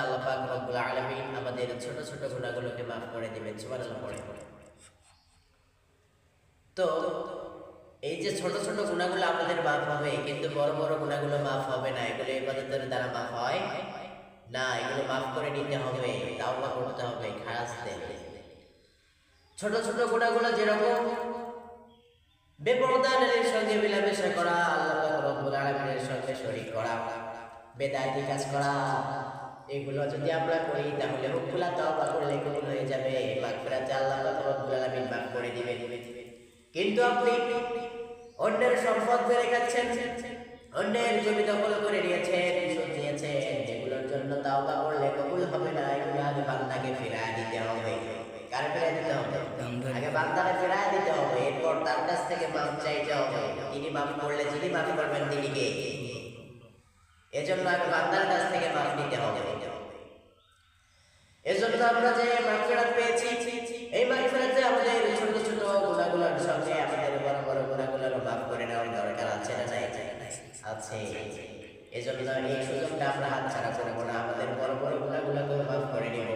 আল্লাহ পাক রব্বুল আলামিন আমাদের ছোট ছোট গুনাহগুলোকে মাফ করে দিবেন, সুবহানাল্লাহ পড়ে। তো এই যে ছোট ছোট গুনাহগুলো আমাদের মাফ হবে, কিন্তু বড় বড় গুনাহগুলো মাফ হবে না। এগুলো ইবাদতের দ্বারা মাফ হয়। না, এগুলো মাফ করে নিতে হবে তাওবা করতে হবে, খাস দেবে ছোট ছোট গুনাহগুলো যেরকম বেপরদা সঙ্গে মিলামেশা করা, আল্লাহ পাক রব্বুল আলামিনের সঙ্গে শরীক করা, বেদায়তি কাজ করা এগুলো যদি আমরা করি তাহলে হুকুলা তওবা করলে কবুল হয়ে যাবে। মাগফিরাতে আল্লাহ রব্বুল আলামিন মাফ করে দিবেন। কিন্তু আপনি অন্যের সম্পদ বেড়ে খাচ্ছেন অন্যের জমি দখল করে নিয়েছেন সুদ দিয়েছেন এগুলোর জন্য তাওবা করলে কবুল হবে না এগুলো আগে বান্দাকে ফেরায় দিতে হবে। কার ফেরায় দিতে হবে? আগে বান্দারে ফেরায় দিতে হবে। এরপর তার কাছ থেকে মাফ চাইতে হবে। তিনি মাফ করলে যিনি মাফ করবেন তিনি কে? এজন্য এখন আল্লাহর কাছ থেকে মাফ নিতে হবে। এজন্য আমরা যে মাগফিরাত পেয়েছি এই মাগফিরাতে আমাদের ছোট ছোট গুনাহগুলোর সঙ্গে আমাদের বড় বড় গুনাহগুলোর মাফ করে নেওয়ার দরকার আছে না যাই যাই আছে। এজন্য এই সুযোগটা আমরা হাত ছাড়া করব না আমাদের বড় বড় গুনাহগুলোকে মাফ করে নিব।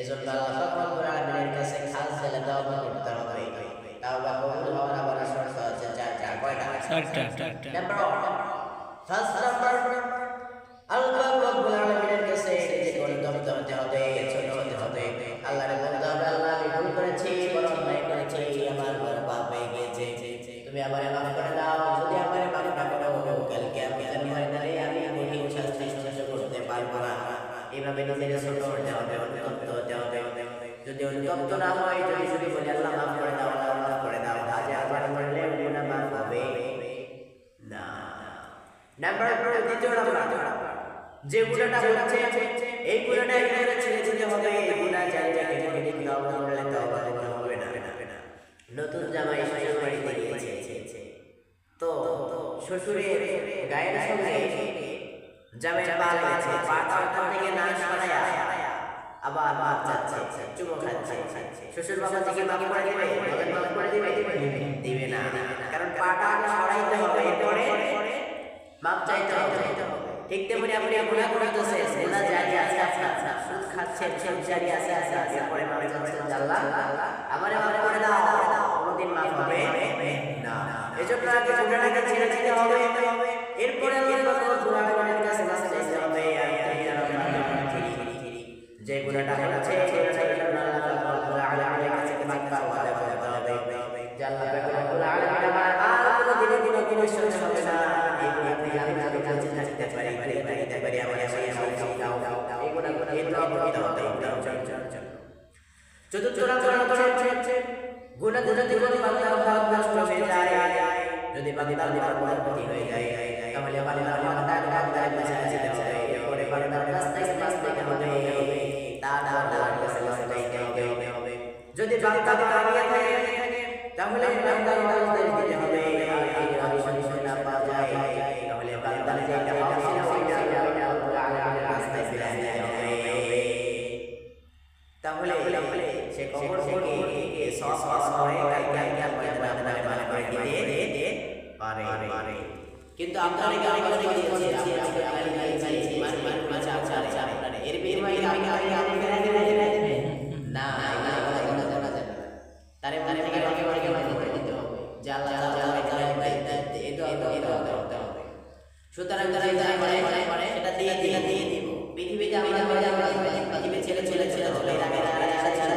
এজন্য আল্লাহ রাব্বুল আলামিনের কাছে খাস জেলে দাওয়া করতে হবে। তাওবা কবুল হওয়ার আবার শর্ত আছে চার চার কয়টা? চারটা নাম্বার 1 করে দাও। যদি আমারে না কালকে আমি শাস্তি করতে পারব না। ছোট যদি না হয়, যদি শুধু বলি, আল্লাহ মাফ করে দাও, আল্লাহ করে দাও, আজ মরলে মাফ হবে। না। নাম্বার দ্বিতীয় নাম্বার যে হচ্ছে, এই এখানে ছেড়ে হবে। এই গুণা হবে না। নতুন জামাই শ্বশুরের গায়ের সঙ্গে জামাইয়ের পা লেগেছে পা থেকে না সরায়া আবার মাপ চাচ্ছে, চুমো খাচ্ছে। শ্বশুর বাবা থেকে মাপ করে দিবে মাপ করে দিবে? দিবে না। কারণ পাটা আগে হবে এরপরে। মাপ চাইতে হবে। ঠিক তেমনি আপনি গুণা করতেছে গুণা জারি আছে আছে আছে। সুদ খাচ্ছেন সুদ জারি আছে আছে আছে। এরপরে মাপ চাচ্ছেন আল্লাহ আমারে মাপ করে দাও। কোনোদিন মাপ হবে। এজন্য আগে গুণাটাকে ছেড়ে দিতে হবে এরপরে আল্লাহ গুণা গুণার কাছে মাপ চাইতে হবে আর তিন নাম্বার যে গুণাটা হচ্ছে সেটা আল্লাহ রাব্বুল আলামিনের কাছে মাপ চাওয়া করতে হবে যে আল্লাহ রাব্বুল আলামিন আমার আর কোনো দিনে দিনে কোনো সহ্য হবে না এই গুণাতে আমি যদি কাছে থাকতে পারি পারি পারি পারি আমার সেই সেই দাও দাও এই গুণা গুণা এই তো আপনি দাও দাও দাও চতুর্থ নাম্বার হচ্ছে গুণা গুণা জীবন বান্দার ভাব নষ্ট হয়ে যায় যদি বান্দার জীবন পরিবর্তন হয়ে যায় তাহলে বান্দার বান্দার বান্দার পারে। কিন্তু আপনারা গাড়ি গাড়ি দিয়েছে আপনারা গাড়ি গাড়ি চাইছে মার মার মার চা চা চা এর বের ভাই গাড়ি গাড়ি গাড়ি গাড়ি গাড়ি গাড়ি না। না কথা কথা কথা যাবে তারে মানে গাড়ি গাড়ি গাড়ি গাড়ি করে দিতে হবে। জালা জালা জালা ভাই এই তো এই তো এই তো হবে সুতরাং তারা এটা মানে মানে এটা দিয়ে দিয়ে দিয়ে দিব। পৃথিবীতে আমরা আমরা পৃথিবীর ছেলে ছেলে ছেলে ছেলে রাগে রাগে ছেলে ছেলে